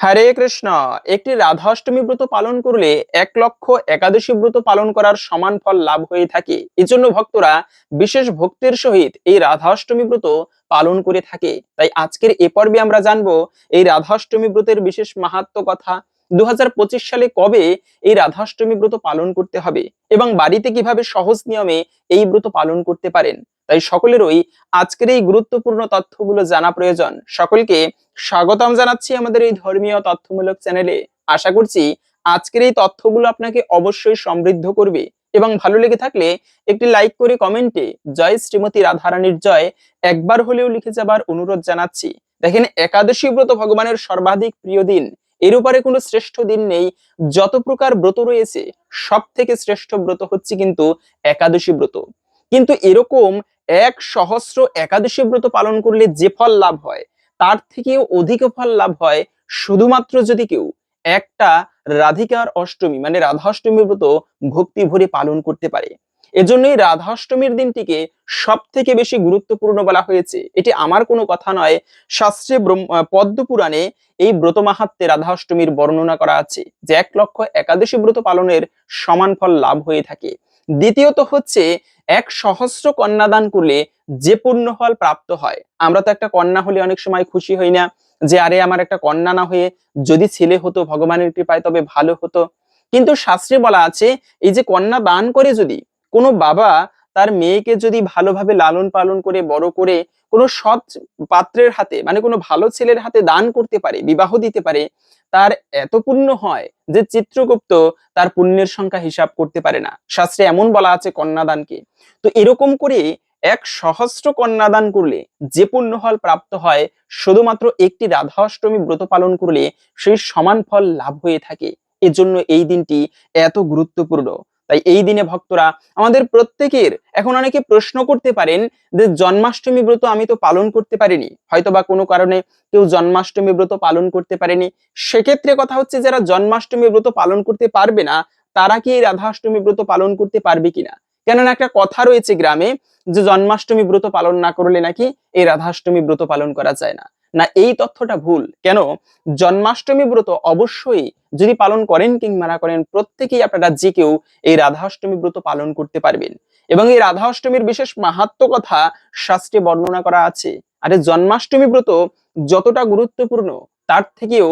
হরে কৃষ্ণ। একটি রাধাষ্টমী ব্রত পালন করলে এক লক্ষ একাদশী ব্রত পালন করার সমান ফল লাভ হয়ে থাকে। এজন্য ভক্তরা বিশেষ ভক্তির সহিত এই রাধাষ্টমী ব্রত পালন করে থাকে। তাই আজকের এ পর্বে আমরা জানব এই রাধাষ্টমী ব্রতের বিশেষ মাহাত্ম কথা দু হাজার পঁচিশ সালে কবে এই রাধাষ্টমী ব্রত পালন করতে হবে এবং বাড়িতে কীভাবে সহজ নিয়মে এই ব্রত পালন করতে পারেন? তাই সকলেরই আজকের এই গুরুত্বপূর্ণ তথ্যগুলো জানা প্রয়োজন। সকলকে স্বাগতম জানাচ্ছি আমাদের এই ধর্মীয় তথ্যমূলক চ্যানেলে। আশা করছি আজকের এই তথ্যগুলো আপনাকে অবশ্যই সমৃদ্ধ করবে এবং ভালো লেগে থাকলে একটি লাইক করে কমেন্টে জয় শ্রীমতী রাধারানীর জয় একবার হলেও লিখে যাবার অনুরোধ জানাচ্ছি। দেখেন একাদশী ব্রত ভগবানের সর্বাধিক প্রিয় দিন। এর উপরে কোনো শ্রেষ্ঠ দিন নেই। যত প্রকার ব্রত রয়েছে সব থেকে শ্রেষ্ঠ ব্রত হচ্ছে কিন্তু একাদশী ব্রত। কিন্তু এরকম এক সহস্র একাদশী ব্রত পালন করলে যে ফল লাভ হয়, তার থেকেও অধিক ফল লাভ হয় শুধুমাত্র যদি কেউ একটা রাধিকার অষ্টমী মানে রাধাষ্টমী ব্রত ভক্তি ভরে পালন করতে পারে। এজন্যই রাধাষ্টমীর দিনটিকে সব থেকে বেশি গুরুত্বপূর্ণ বলা হয়েছে। এটি আমার কোনো কথা নয়, শাস্ত্রে পদ্ম পুরাণে এই ব্রত মাহাত্মে রাধাষ্টমীর বর্ণনা করা আছে যে এক লক্ষ একাদশী ব্রত পালনের সমান ফল লাভ হয়ে থাকে। দ্বিতীয়ত হচ্ছে, এক সহস্র কন্যাদান করলে যে পূর্ণ ফল প্রাপ্ত হয়, আমরা তো একটা কন্যা হলে অনেক সময় খুশি হই না যে, আরে, আমার একটা কন্যা না হয়ে যদি ছেলে হতো, ভগবানের কৃপায় তবে ভালো হতো। কিন্তু শাস্ত্রে বলা আছে, এই যে কন্যা দান করে যদি কোনো বাবা তার মেয়েকে যদি ভালোভাবে লালন পালন করে, বড় করে কোনো সৎ পাত্রের হাতে মানে কোনো ভালো ছেলের হাতে দান করতে পারে, বিবাহ দিতে পারে, তার এত পুণ্য হয় যে চিত্রগুপ্ত তার পুণ্যের সংখ্যা হিসাব করতে পারে না। শাস্ত্রে এমন বলা আছে কন্যাদানকে। তো এরকম করে এক সহস্র কন্যাদান করলে যে পুণ্য ফল প্রাপ্ত হয়, শুধুমাত্র একটি রাধা অষ্টমী ব্রত পালন করলে সেই সমান ফল লাভ হয়ে থাকে। এজন্য এই দিনটি এত গুরুত্বপূর্ণ। তাই এই দিনে ভক্তরা আমাদের প্রত্যেকের এখন অনেকে প্রশ্ন করতে পারেন যে জন্মাষ্টমী ব্রত আমি তো পালন করতে পারিনি। হয়তো বা কোনো কারণে কেউ জন্মাষ্টমী ব্রত পালন করতে পারেনি। সেক্ষেত্রে কথা হচ্ছে যারা জন্মাষ্টমী ব্রত পালন করতে পারবে না, তারা কি এই রাধাষ্টমী ব্রত পালন করতে পারবে কিনা? কেননা একটা কথা রয়েছে গ্রামে যে জন্মাষ্টমী ব্রত পালন না করলে নাকি এই রাধাষ্টমী ব্রত পালন করা যায় না। না এই তথ্যটা ভুল? কেন? জন্মাষ্টমী ব্রত অবশ্যই যদি পালন করেন কিংবা না করেন, প্রত্যেকেই আপনারা যে কেউ এই রাধাষ্টমী ব্রত পালন করতে পারবেন। এবং এই রাধা অষ্টমীর বিশেষ মাহাত্ম কথা শাস্ত্রে বর্ণনা করা আছে। আরে, জন্মাষ্টমী ব্রত যতটা গুরুত্বপূর্ণ, তার থেকেও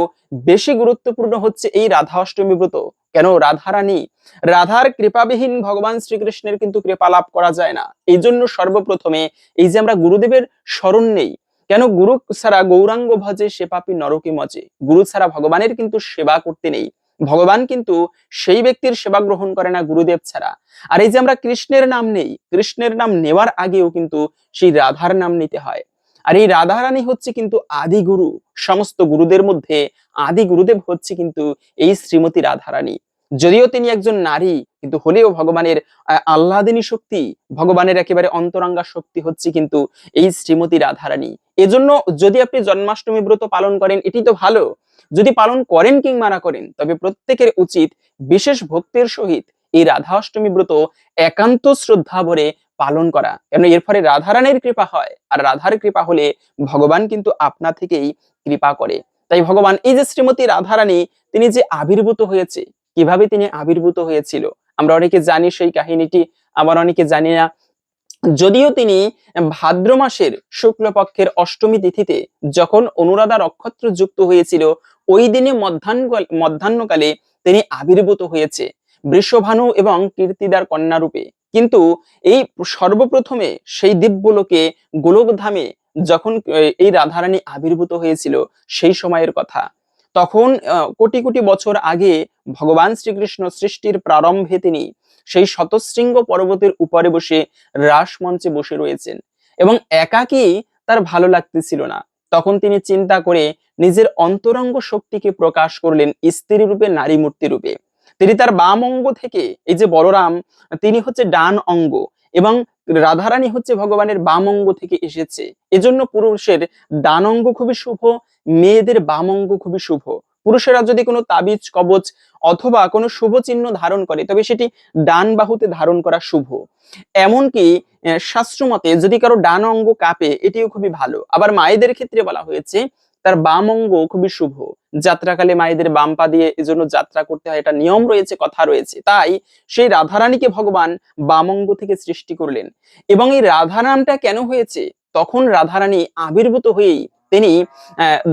বেশি গুরুত্বপূর্ণ হচ্ছে এই রাধা অষ্টমী ব্রত। কেন? রাধারানী, রাধার কৃপাবিহীন ভগবান শ্রীকৃষ্ণের কিন্তু কৃপা লাভ করা যায় না। এই জন্য সর্বপ্রথমে এই যে আমরা গুরুদেবের স্মরণ নেই কেন গুরু ছাড়া গৌরাঙ্গ ভজে সে পাপি নরকে মজে? গুরু ছাড়া ভগবানের কিন্তু সেবা করতে নেই। ভগবান কিন্তু সেই ব্যক্তির সেবা গ্রহণ করে না গুরুদেব ছাড়া। আর এই যে আমরা কৃষ্ণের নাম নেই, কৃষ্ণের নাম নেওয়ার আগেও কিন্তু সেই রাধার নাম নিতে হয়। আর এই রাধারানী হচ্ছে কিন্তু আদি গুরু। সমস্ত গুরুদের মধ্যে আদি গুরুদেব হচ্ছে কিন্তু এই শ্রীমতী রাধারানী। যদিও তিনি একজন নারী কিন্তু হলেও ভগবানের আল্লাদিনী শক্তি, ভগবানের একেবারে অন্তরাঙ্গা শক্তি হচ্ছে কিন্তু এই শ্রীমতী রাধারানী। এজন্য যদি আপনি জন্মাষ্টমী ব্রত পালন করেন, এটি তো ভালো। যদি পালন করেন কিংবা না করেন, তবে প্রত্যেকের উচিত বিশেষ ভক্তির সহিত এই রাধা অষ্টমী ব্রত একান্ত শ্রদ্ধা ভরে পালন করা। কেন এর ফলে রাধারানীর কৃপা হয়, আর রাধার কৃপা হলে ভগবান কিন্তু আপনা থেকেই কৃপা করে। তাই ভগবান, এই যে শ্রীমতী রাধারানী, তিনি যে আবির্ভূত হয়েছে, কীভাবে তিনি আবির্ভূত হয়েছিল আমরা অনেকে জানি সেই কাহিনীটি, আবার অনেকে জানি না। যদিও তিনি ভাদ্র মাসের শুক্লপক্ষের অষ্টমী তিথিতে যখন অনুরাধা নক্ষত্র যুক্ত হয়েছিল, ওই দিনে মধ্যাহ্ন মধ্যাহ্নকালে তিনি আবির্ভূত হয়েছে বৃষভানু এবং কীর্তিদার কন্যা রূপে কিন্তু এই সর্বপ্রথমে সেই দিব্যলোকে গোলকধামে যখন এই রাধারানী আবির্ভূত হয়েছিল সেই সময়ের কথা। তখন কোটি কোটি বছর আগে ভগবান শ্রীকৃষ্ণ সৃষ্টির প্রারম্ভে তিনি সেই শতশৃঙ্গ পর্বতের উপরে বসে রাস মঞ্চে বসে রয়েছেন এবং একাকি তার ভালো লাগতেছিল না। তখন তিনি চিন্তা করে নিজের অন্তরঙ্গ শক্তিকে প্রকাশ করলেন স্ত্রী রূপে, নারী মূর্তি রূপে। তিনি তার বাম অঙ্গ থেকে এই যে বলরাম, তিনি হচ্ছে ডান অঙ্গ এবং রাধারানী হচ্ছে ভগবানের বাম অঙ্গ থেকে এসেছে। এজন্য পুরুষের ডান অঙ্গ খুবই শুভ, মেয়েদের বাম অঙ্গ খুবই শুভ। পুরুষেরা যদি কোনো তাবিজ, কবচ অথবা কোনো শুভ চিহ্ন ধারণ করে, তবে সেটি ডান বাহুতে ধারণ করা শুভ। এমনকি শাস্ত্র মতে যদি কারও ডান অঙ্গ কাঁপে, এটিও খুবই ভালো। আবার মায়েদের ক্ষেত্রে বলা হয়েছে, তার বাম অঙ্গ খুবই শুভ। যাত্রাকালে মায়েদের বাম পা দিয়ে এজন্য যাত্রা করতে হয়, এটা নিয়ম রয়েছে, কথা রয়েছে। তাই সেই রাধারানীকে ভগবান বাম অঙ্গ থেকে সৃষ্টি করলেন। এবং এই রাধা নামটা কেন হয়েছে? তখন রাধারানী আবির্ভূত হয়েই তিনি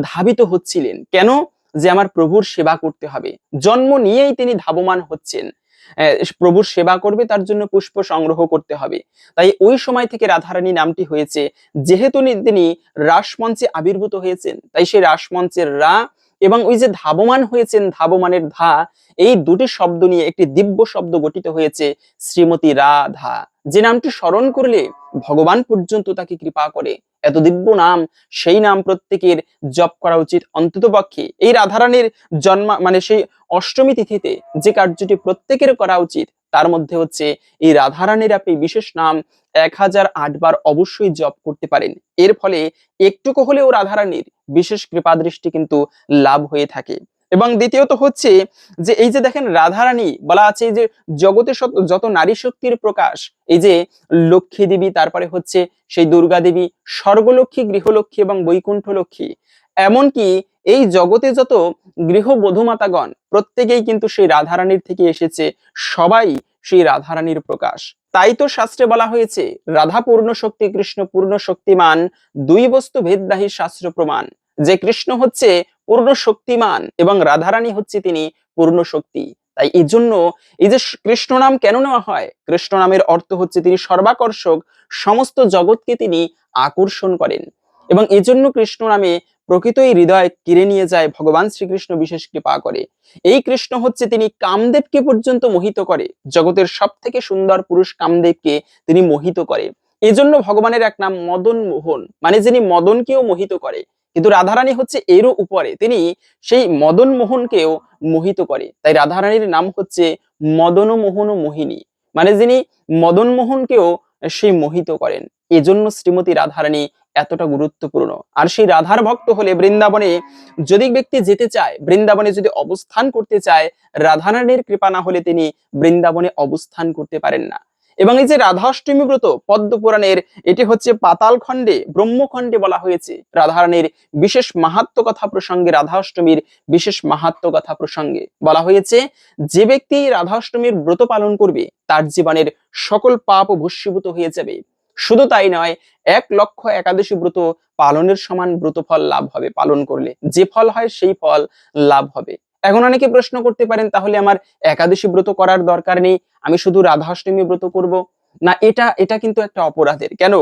ধাবিত হচ্ছিলেন। কেন? যে আমার প্রভুর সেবা করতে হবে। জন্ম নিয়েই তিনি ধাবমান হচ্ছেন। প্রভুর সেবা করবে, তার জন্য পুষ্প সংগ্রহ করতে হবে। তাই ওই সময় থেকে রাধারানী নামটি হয়েছে। যেহেতু তিনি রাসমঞ্চে আবির্ভূত হয়েছেন, তাই সেই রাসমঞ্চের রা এবং ওই যে ধাবমান হয়েছেন, ধাবমানের ধা, এই দুটি শব্দ নিয়ে একটি দিব্য শব্দ গঠিত হয়েছে শ্রীমতী রাধা। যে নামটি স্মরণ করলে ভগবান পর্যন্ত তাকে কৃপা করে। এত দিব্য নাম, সেই নাম প্রত্যেকের জপ করা উচিত। অন্তত পক্ষে এই রাধারানীর জন্ম মানে সেই অষ্টমী তিথিতে যে কার্যটি প্রত্যেকের করা উচিত, তার মধ্যে হচ্ছে এই রাধারানীর আপনি বিশেষ নাম এক হাজার আটবার অবশ্যই জপ করতে পারেন। এর ফলে একটুকু হলেও রাধারানীর বিশেষ কৃপা দৃষ্টি কিন্তু লাভ হয়ে থাকে। এবং দ্বিতীয়ত হচ্ছে যে এই যে দেখেন রাধারানী, বলা আছে যে জগতে যত নারী শক্তির প্রকাশ, এই যে লক্ষ্মী দেবী, তারপরে হচ্ছে সেই দুর্গা দেবী, স্বর্গলক্ষ্মী, গৃহলক্ষ্মী এবং বৈকুণ্ঠ লক্ষ্মী এমনকি এই জগতে যত গৃহবধূমাতাগণ প্রত্যেকেই কিন্তু সেই রাধারানীর থেকে এসেছে, সবাই সেই রাধারানীর প্রকাশ। তাই তো শাস্ত্রে বলা হয়েছে, রাধা পূর্ণ শক্তি, কৃষ্ণ পূর্ণ শক্তিমান, দুই বস্তু ভেদদাহী শাস্ত্র প্রমাণ। যে কৃষ্ণ হচ্ছে পূর্ণ শক্তিমান এবং রাধারানী হচ্ছে তিনি পূর্ণ শক্তি তাই এই জন্য এই যে কৃষ্ণ নাম কেন নেওয়া হয়? কৃষ্ণ নামের অর্থ হচ্ছে তিনি সর্বাকর্ষক, সমস্ত জগৎকে তিনি আকর্ষণ করেন। এবং এজন্য কৃষ্ণ নামে প্রকৃতই হৃদয় কিরে নিয়ে যায়, ভগবান শ্রীকৃষ্ণ বিশেষ কৃপা করে। এই কৃষ্ণ হচ্ছে তিনি কামদেবকে পর্যন্ত মোহিত করে, জগতের সব থেকে সুন্দর পুরুষ কামদেবকে তিনি মোহিত করে। এজন্য ভগবানের এক নাম মদন মোহন মানে যিনি মদনকেও মোহিত করে। কিন্তু রাধারানী হচ্ছে এরও উপরে। তিনি সেই মদন মোহনকেও মোহিত করে। তাই রাধারানীর নাম হচ্ছে মদন মোহন মোহিনী। মানে যিনি মদন মোহনকেও সেই মোহিত করেন। এজন্য শ্রীমতী রাধারানী এতটা গুরুত্বপূর্ণ। আর সেই রাধার ভক্ত হলে বৃন্দাবনে যদি ব্যক্তি যেতে চায়, বৃন্দাবনে যদি অবস্থান করতে চায়, রাধারানীর কৃপা না হলে তিনি বৃন্দাবনে অবস্থান করতে পারেন না। এবং এই যে রাধাষ্টমী ব্রত পদ্ম পুরাণের এটি হচ্ছে পাতাল খণ্ডে, ব্রহ্মখণ্ডে বলা হয়েছে। রাধারানীর বিশেষ মাহাত্ম কথা প্রসঙ্গে, রাধাষ্টমীর বিশেষ মাহাত্ম কথা প্রসঙ্গে বলা হয়েছে, যে ব্যক্তি রাধাষ্টমীর ব্রত পালন করবে, তার জীবনের সকল পাপ ভস্মীভূত হয়ে যাবে। শুধু তাই নয়, এক লক্ষ একাদশী ব্রত পালনের সমান ব্রত ফল লাভ হবে। পালন করলে যে ফল হয়, সেই ফল লাভ হবে। এখন অনেকে প্রশ্ন করতে পারেন, তাহলে আমার একাদশী ব্রত করার দরকার নেই, আমি শুধু রাধাষ্টমী ব্রত করব? না, এটা এটা কিন্তু একটা অপরাধের। কেন?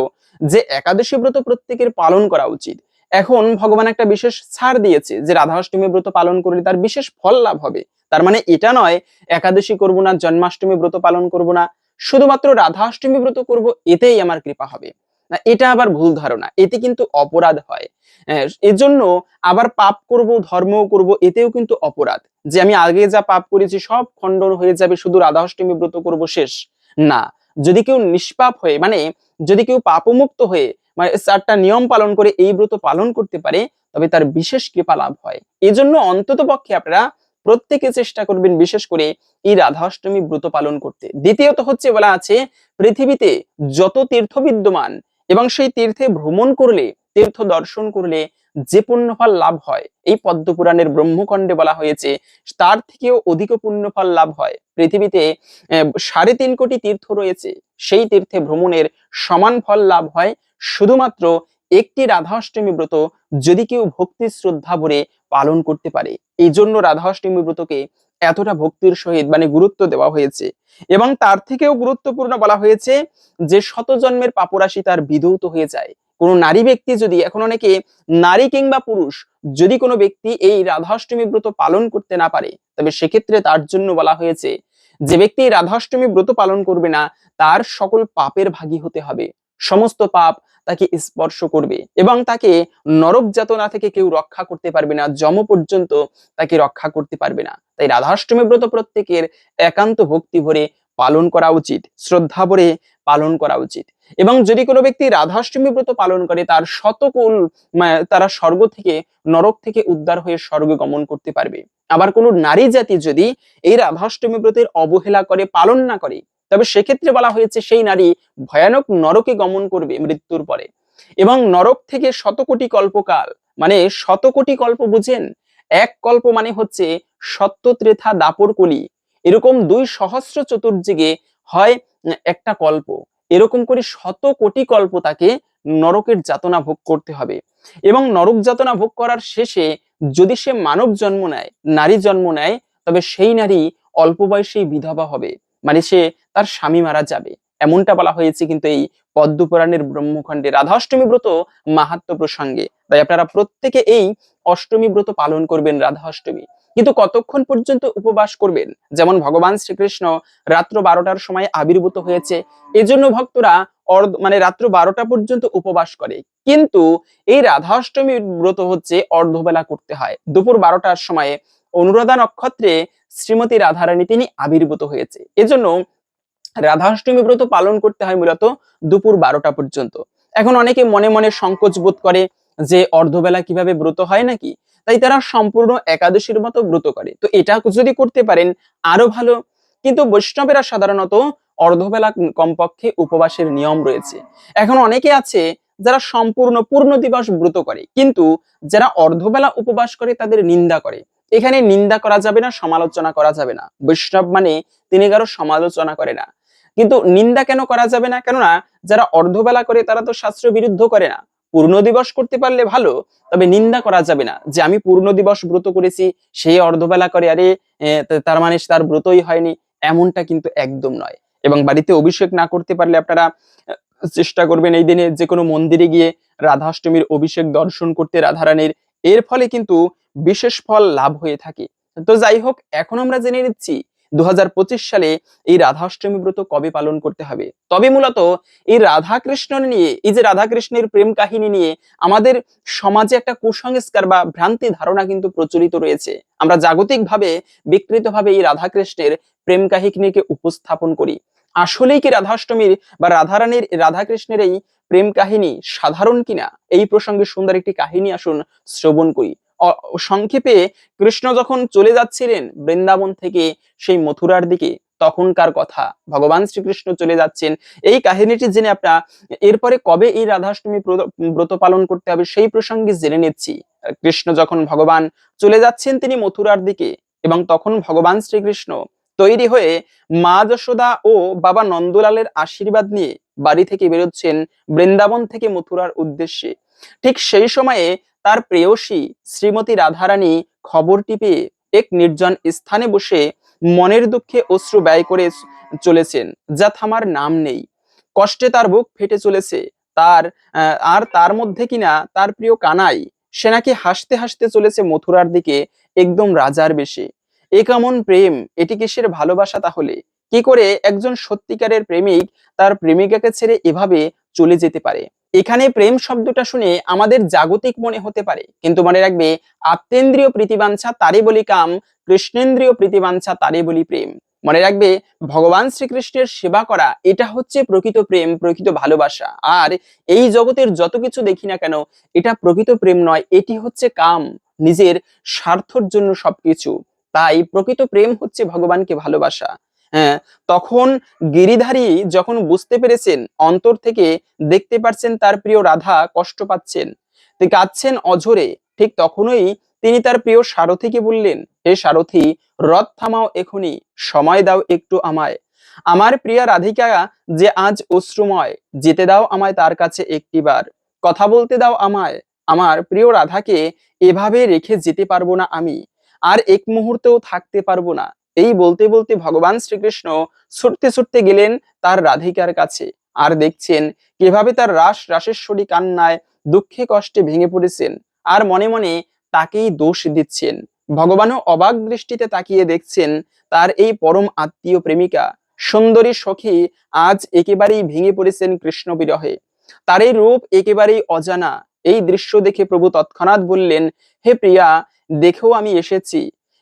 যে একাদশী ব্রত প্রত্যেকের পালন করা উচিত। এখন ভগবান একটা বিশেষ ছাড় দিয়েছে যে রাধাষ্টমী ব্রত পালন করলে তার বিশেষ ফল লাভ হবে। তার মানে এটা নয়, একাদশী করব না, জন্মাষ্টমী ব্রত পালন করব না। শুধুমাত্র রাধাষ্টমী ব্রত করব, এতেই আমার কৃপা হবে। না, এটা আবার ভুল ধারণা। এতে কিন্তু অপরাধ হয়। এজন্য আবার পাপ করব ধর্ম করব, এতেও কিন্তু অপরাধ। যে আমি আগে যা পাপ করেছি, সব খণ্ডন হয়ে যাবে, শুধু রাধাষ্টমী ব্রত করব শেষ। না, যদি কেউ নিষ্পাপ হয়ে মানে যদি কেউ পাপমুক্ত হয়ে মানে চারটা নিয়ম পালন করে, এই ব্রত পালন করতে পারে, তবে তার বিশেষ কৃপা লাভ হয়। এজন্য অন্তত পক্ষে আপনারা প্রত্যেকে চেষ্টা করবেন বিশেষ করে এই রাধাষ্টমী ব্রত পালন করতে। দ্বিতীয়ত হচ্ছে বলা আছে, পৃথিবীতে যত তীর্থ বিদ্যমান এবং সেই তীর্থে ভ্রমণ করলে, তীর্থ দর্শন করলে যে পুণ্যফল লাভ হয়, এই পদ্মপুরাণের ব্রহ্মখণ্ডে বলা হয়েছে, তার থেকেও অধিক পুণ্যফল লাভ হয়। পৃথিবীতে সাড়ে তিন কোটি তীর্থ রয়েছে, সেই তীর্থে ভ্রমণের সমান ফল লাভ হয়। শুধুমাত্র একটি রাধাষ্টমী ব্রত যদি কেউ ভক্তি শ্রদ্ধা ভরে পালন করতে পারে এই জন্য রাধা অষ্টমী ব্রতকে এতটা ভক্তির সহিত মানে গুরুত্ব দেওয়া হয়েছে। এবং তার থেকেও গুরুত্বপূর্ণ বলা হয়েছে যে শত জন্মের পাপরাশি তার বিধৌত হয়ে যায়। কোনো নারী ব্যক্তি যদি এখন অনেকে নারী কিংবা পুরুষ যদি কোনো ব্যক্তি এই রাধাষ্টমী ব্রত পালন করতে না পারে, তবে সেক্ষেত্রে তার জন্য বলা হয়েছে যে ব্যক্তি রাধাষ্টমী ব্রত পালন করবে না, তার সকল পাপের ভাগী হতে হবে। সমস্ত পাপ তাকে স্পর্শ করবে এবং তাকে নরক যাতনা থেকে কেউ রক্ষা করতে পারবে না, যম পর্যন্ত তাকে রক্ষা করতে পারবে না। তাই রাধাষ্টমী ব্রত প্রত্যেকের একান্ত ভক্তি ভরে পালন করা উচিত, শ্রদ্ধা ভরে পালন করা উচিত। এবং যদি কোনো ব্যক্তি রাধাষ্টমী ব্রত পালন করে, তার শতকুল তারা স্বর্গ থেকে, নরক থেকে উদ্ধার হয়ে স্বর্গে গমন করতে পারবে। আবার কোনো নারী জাতি যদি এই রাধাষ্টমী ব্রতের অবহেলা করে, পালন না করে তবে সেক্ষেত্রে বলা হয়েছে সেই নারী ভয়ানক নরকে গমন করবে মৃত্যুর পরে। এবং নরক থেকে শতকোটি কল্পকাল মানে শতকোটি কল্প বুঝেন? এক কল্প মানে হচ্ছে সত্য ত্রেথা দাপর কলি। এরকম দুই সহস্র চতুর্যুগে হয় একটা কল্প। এরকম করে শত কোটি কল্প তাকে নরকের যাতনা ভোগ করতে হবে। এবং নরক যাতনা ভোগ করার শেষে যদি সে মানব জন্ম নেয়, নারী জন্ম নেয়, তবে সেই নারী অল্প বয়সেই বিধবা হবে। মানে সে তার স্বামী মারা যাবে। এমনটা বলা হয়েছে কিন্তু এই পদ্মপুরাণের ব্রহ্মখণ্ডে রাধাষ্টমী ব্রত মাহাত্ম প্রসঙ্গে। তাই আপনারা প্রত্যেকে এই অষ্টমী ব্রত পালন করবেন রাধা অষ্টমী কিন্তু কতক্ষণ পর্যন্ত উপবাস করবেন? যেমন ভগবান শ্রীকৃষ্ণ রাত্র বারোটার সময় আবির্ভূত হয়েছে, এজন্য ভক্তরা অর্ধ মানে রাত্র বারোটা পর্যন্ত উপবাস করে। কিন্তু এই রাধা রাধাষ্টমী ব্রত হচ্ছে অর্ধবেলা করতে হয়। দুপুর বারোটার সময়ে অনুরাধা নক্ষত্রে শ্রীমতী রাধারানী তিনি আবির্ভূত হয়েছে। এজন্য রাধাষ্টমী ব্রত পালন করতে হয় মূলত দুপুর বারোটা পর্যন্ত। এখন অনেকে মনে মনে সংকোচ বোধ করে যে অর্ধবেলা কীভাবে ব্রত হয় নাকি? তাই তারা সম্পূর্ণ একাদশীর মতো ব্রত করে। তো এটা যদি করতে পারেন, আরও ভালো। কিন্তু বৈষ্ণবেরা সাধারণত অর্ধবেলা কমপক্ষে উপবাসের নিয়ম রয়েছে। এখন অনেকে আছে যারা সম্পূর্ণ পূর্ণ দিবস ব্রত করে। কিন্তু যারা অর্ধবেলা উপবাস করে তাদের নিন্দা করে। এখানে নিন্দা করা যাবে না, সমালোচনা করা যাবে না। বৈষ্ণব মানে তিনি কারও সমালোচনা করে না। কিন্তু নিন্দা কেন করা যাবে না? কেননা যারা অর্ধবেলা করে তারা তো শাস্ত্র বিরুদ্ধ করে না। পূর্ণ দিবস করতে পারলে ভালো, তবে নিন্দা করা যাবে না। যে আমি পূর্ণ দিবস ব্রত করেছি সেই অর্ধবেলা করে, আরে তার মানে তার ব্রতই হয়নি, এমনটা কিন্তু একদম নয়। এবং বাড়িতে অভিষেক না করতে পারলে আপনারা চেষ্টা করবেন এই দিনে যে কোনো মন্দিরে গিয়ে রাধাষ্টমীর অভিষেক দর্শন করতে রাধারানীর। এর ফলে কিন্তু বিশেষ ফল লাভ হয়ে থাকে। তো যাই হোক এখন আমরা জেনে নিচ্ছি দু হাজার পঁচিশ সালে এই রাধাষ্টমী ব্রত কবে পালন করতে হবে। তবে মূলত এই রাধা কৃষ্ণ নিয়ে, এই যে রাধা কৃষ্ণের প্রেম কাহিনী নিয়ে আমাদের সমাজে একটা কুসংস্কার বা ভ্রান্তি ধারণা কিন্তু প্রচলিত রয়েছে। আমরা জাগতিকভাবে বিকৃতভাবে এই রাধা কৃষ্ণের প্রেম কাহিনীকে উপস্থাপন করি। আসলেই কি রাধাষ্টমীর বা রাধারানীর, রাধাকৃষ্ণের এই প্রেম কাহিনী সাধারণ কিনা? এই প্রসঙ্গে সুন্দর একটি কাহিনী আসুন শ্রবণ করি। সংক্ষেপে কৃষ্ণ যখন চলে যাচ্ছিলেন বৃন্দাবন থেকে সেই মথুরার দিকে, তখনকার কথা। ভগবান শ্রীকৃষ্ণ চলে যাচ্ছেন। এই কাহিনীটি জেনে আপনার, এরপরে কবে এই রাধাষ্টমী ব্রত পালন করতে হবে সেই প্রসঙ্গে জেনে নিচ্ছি। কৃষ্ণ যখন ভগবান চলে যাচ্ছেন তিনি মথুরার দিকে এবং তখন ভগবান শ্রীকৃষ্ণ তৈরি হয়ে মা যশোদা ও বাবা নন্দলালের আশীর্বাদ নিয়ে বাড়ি থেকে বেরোচ্ছেন বৃন্দাবন থেকে মথুরার উদ্দেশ্যে। ঠিক সেই সময়ে তার প্রেয়সী শ্রীমতী রাধারানী খবরটি পেয়ে এক নির্জন স্থানে বসে মনের দুঃখে অশ্রু ব্যয় করে চলেছেন, যা থামার নাম নেই। কষ্টে তার বুক ফেটে চলেছে, তার আর তার মধ্যে কিনা তার প্রিয় কানাই, সে নাকি হাসতে হাসতে চলেছে মথুরার দিকে একদম রাজার বেশে। এ কেমন প্রেম, এটি কিসের ভালোবাসা তাহলে? কি করে একজন সত্যিকারের প্রেমিক তার প্রেমিকাকে ছেড়ে এভাবে চলে যেতে পারে? এখানে প্রেম শব্দটা শুনে আমাদের জাগতিক মনে হতে পারে। কিন্তু মনে রাখবে, আত্মেন্দ্রীয় প্রীতিবাঞ্ছা তারে বলি কাম, কৃষ্ণেন্দ্রীয় প্রীতিবাঞ্ছা তারে বলি প্রেম। মনে রাখবে, ভগবান শ্রীকৃষ্ণের সেবা করা, এটা হচ্ছে প্রকৃত প্রেম, প্রকৃত ভালোবাসা। আর এই জগতের যত কিছু দেখি না কেন, এটা প্রকৃত প্রেম নয়, এটি হচ্ছে কাম, নিজের স্বার্থর জন্য সবকিছু। তাই প্রকৃত প্রেম হচ্ছে ভগবানকে ভালোবাসা। হ্যাঁ তখন গিরিধারী যখন বুঝতে পেরেছেন, অন্তর থেকে দেখতে পাচ্ছেন তার প্রিয় রাধা কষ্ট পাচ্ছেন। কাঁদছেন অঝরে, ঠিক তখনই তিনি তার প্রিয় সারথীকে বললেন, হে সারথী, রথ থামাও এখনই সময় দাও একটু আমায়। আমার প্রিয়া রাধিকা যে আজ অশ্রুময়, যেতে দাও আমায় তার কাছে একটিবার। কথা বলতে দাও আমায়, আমার প্রিয় রাধাকে এভাবে রেখে যেতে পারব না আমি, আর এক মুহূর্তেও থাকতে পারব না। এই বলতে বলতে ভগবান শ্রীকৃষ্ণ ছুটতে ছুটতে গেলেন তার রাধিকার কাছে আর দেখছেন কীভাবে তার রাস রাসেশ্বরী কান্নায় দুঃখে কষ্টে ভেঙে পড়েছেন আর মনে মনে তাকেই দোষ দিচ্ছেন। ভগবানও অবাক দৃষ্টিতে তাকিয়ে দেখছেন তার এই পরম আত্মীয় প্রেমিকা। সুন্দরী সখী আজ একেবারেই ভেঙে পড়েছেন কৃষ্ণ বিরহে। তার এই রূপ একেবারেই অজানা। এই দৃশ্য দেখে প্রভু তৎক্ষণাৎ বললেন, হে প্রিয়া, দেখেও আমি এসেছি।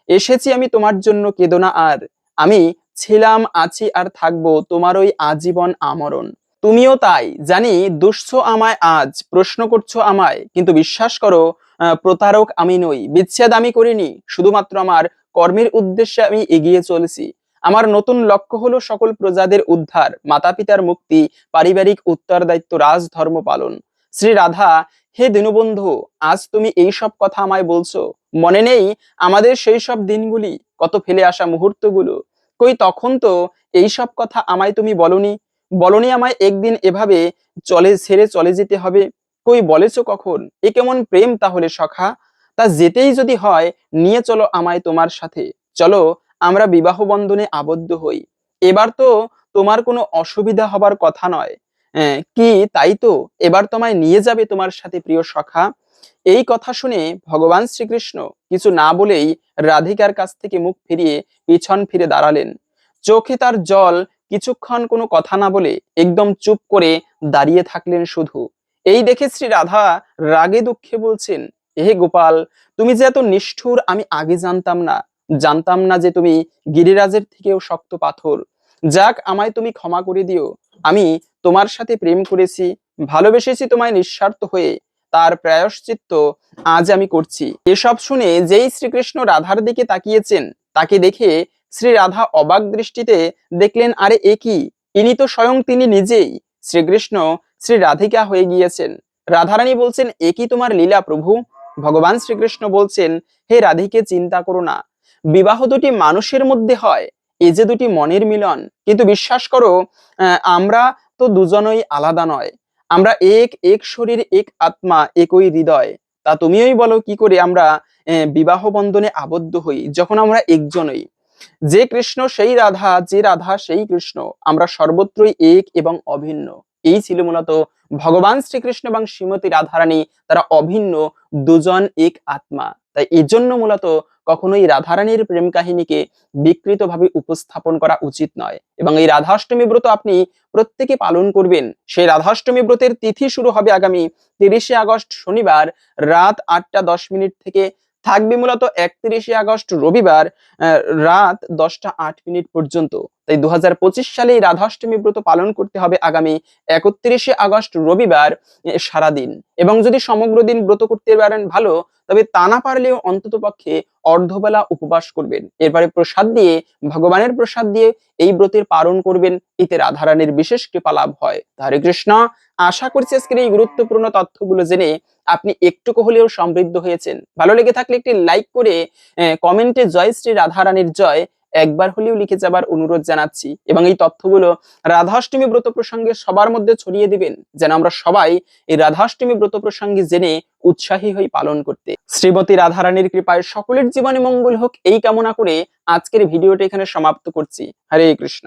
এসেছি আমি তোমার জন্য কেদনা, আর আমি ছিলাম, আছি আর থাকব তোমার ওই আজীবন আমরণ। তুমিও তাই, জানি দুঃস্থ আমায় আজ, প্রশ্ন করছ আমায়, কিন্তু বিশ্বাস করো প্রতারক আমি নই, বিচ্ছেদ আমি করিনি, শুধুমাত্র আমার কর্মের উদ্দেশ্যে আমি এগিয়ে চলেছি। আমার নতুন লক্ষ্য হলো সকল প্রজাদের উদ্ধার মাতা পিতার মুক্তি, পারিবারিক উত্তরদায়িত্ব, রাজধর্ম পালন। শ্রী রাধা হে দীনবন্ধু, আজ তুমি এই সব কথা আমায় বলছো। মনে নেই আমাদের সেই সব দিনগুলি, কত ফেলে আসা মুহূর্তগুলো। কই তখন তো এই সব কথা আমায় তুমি বলনি? বলনি আমায় একদিন এভাবে চলে, ছেড়ে চলে যেতে হবে। কই বলেছ কখন? এ কেমন প্রেম তাহলে সখা? তা যেতেই যদি হয়, নিয়ে চলো আমায় তোমার সাথে। চলো, আমরা বিবাহ বন্ধনে আবদ্ধ হই। এবার তো তোমার কোনো অসুবিধা হবার কথা নয়। কি? তাই তো? এবার তোমায় নিয়ে যাবে তোমার সাথে প্রিয় সখা। এই কথা শুনে ভগবান শ্রীকৃষ্ণ কিছু না বলেই রাধিকার কাছ থেকে মুখ ফিরিয়ে পিছন ফিরে দাঁড়ালেন। চোখে তার জল কিছুক্ষণ কোনো কথা না বলে একদম চুপ করে দাঁড়িয়ে থাকলেন শুধু। এই দেখে শ্রী রাধা রাগে দুঃখে বলছেন হে গোপাল, তুমি যে এত নিষ্ঠুর, আমি আগে জানতাম না। জানতাম না যে তুমি গিরিরাজের থেকেও শক্ত পাথর। যাক, আমায় তুমি ক্ষমা করে দিও। আমি তোমার সাথে প্রেম করেছি, ভালোবেসেছি তোমায় নিঃস্বার্থ হয়ে। তার প্রায়শ্চিত্ত আজ আমি করছি। এসব শুনে যেই শ্রীকৃষ্ণ রাধার দিকে তাকিয়েছেন, তাকে দেখে শ্রী রাধা অবাক দৃষ্টিতে দেখলেন, আরে, এ কি? ইনি তো স্বয়ং তিনি নিজেই। শ্রীকৃষ্ণ শ্রী রাধিকা হয়ে গিয়েছেন। রাধারানী বলছেন, এ কি তোমার লীলা প্রভু? ভগবান শ্রীকৃষ্ণ বলছেন, হে রাধিকে চিন্তা করো না। বিবাহ দুটি মানুষের মধ্যে হয়। এই যে দুটি মনের মিলন, কিন্তু বিশ্বাস করো আমরা তো দুজনই আলাদা নয়। আমরা এক এক শরীর, এক আত্মা, একই হৃদয়। তা তুমিই বলো কি করে আমরা বিবাহ বন্ধনে আবদ্ধ হই, যখন আমরা একজনই। যে কৃষ্ণ সেই রাধা, যে রাধা সেই কৃষ্ণ। আমরা সর্বত্রই এক এবং অভিন্ন। এই ছিল মূলত ভগবান শ্রীকৃষ্ণ এবং শ্রীমতী রাধারানী, তারা অভিন্ন, দুজন এক আত্মা। তাই এই জন্য মূলত কখনোই রাধারানীর প্রেম কাহিনীকে বিকৃতভাবে উপস্থাপন করা উচিত নয়। এবং এই রাধাষ্টমী ব্রত আপনি প্রত্যেকে পালন করবেন। সেই রাধাষ্টমী ব্রতের তিথি শুরু হবে আগামী তিরিশে আগস্ট শনিবার রাত আটটা দশ মিনিট থেকে। থাকবে মূলত একত্রিশে আগস্ট রবিবার রাত দশটা আট মিনিট পর্যন্ত। তাই দু হাজার পঁচিশ সালে রাধাষ্টমী ব্রত পালন করতে হবে আগামী একত্রিশে আগস্ট রবিবার সারাদিন। এবং যদি সমগ্র দিন ব্রত করতে পারেন ভালো, তবে তা না পারলেও অন্তত পক্ষে অর্ধবেলা উপবাস করবেন। এরপরে প্রসাদ দিয়ে, ভগবানের প্রসাদ দিয়ে এই ব্রতের পালন করবেন। এতে রাধারানীর বিশেষ কৃপা লাভ হয়। হরে কৃষ্ণ। আশা করছি আজকের এই গুরুত্বপূর্ণ তথ্যগুলো জেনে আপনি একটুকু হলেও সমৃদ্ধ হয়েছেন। ভালো লেগে থাকলে একটি লাইক করে কমেন্টে জয় শ্রী রাধারানীর জয়। একবার হলেও লিখে যাবার অনুরোধ জানাচ্ছি এবং এই তথ্যগুলো রাধাষ্টমী ব্রত প্রসঙ্গে সবার মধ্যে ছড়িয়ে দিবেন, যেন আমরা সবাই এই রাধাষ্টমী ব্রত প্রসঙ্গে জেনে উৎসাহী হই পালন করতে। শ্রীমতী রাধারানীর কৃপায় সকলের জীবনে মঙ্গল হোক, এই কামনা করে আজকের ভিডিওটি এখানে সমাপ্ত করছি। হরে কৃষ্ণ।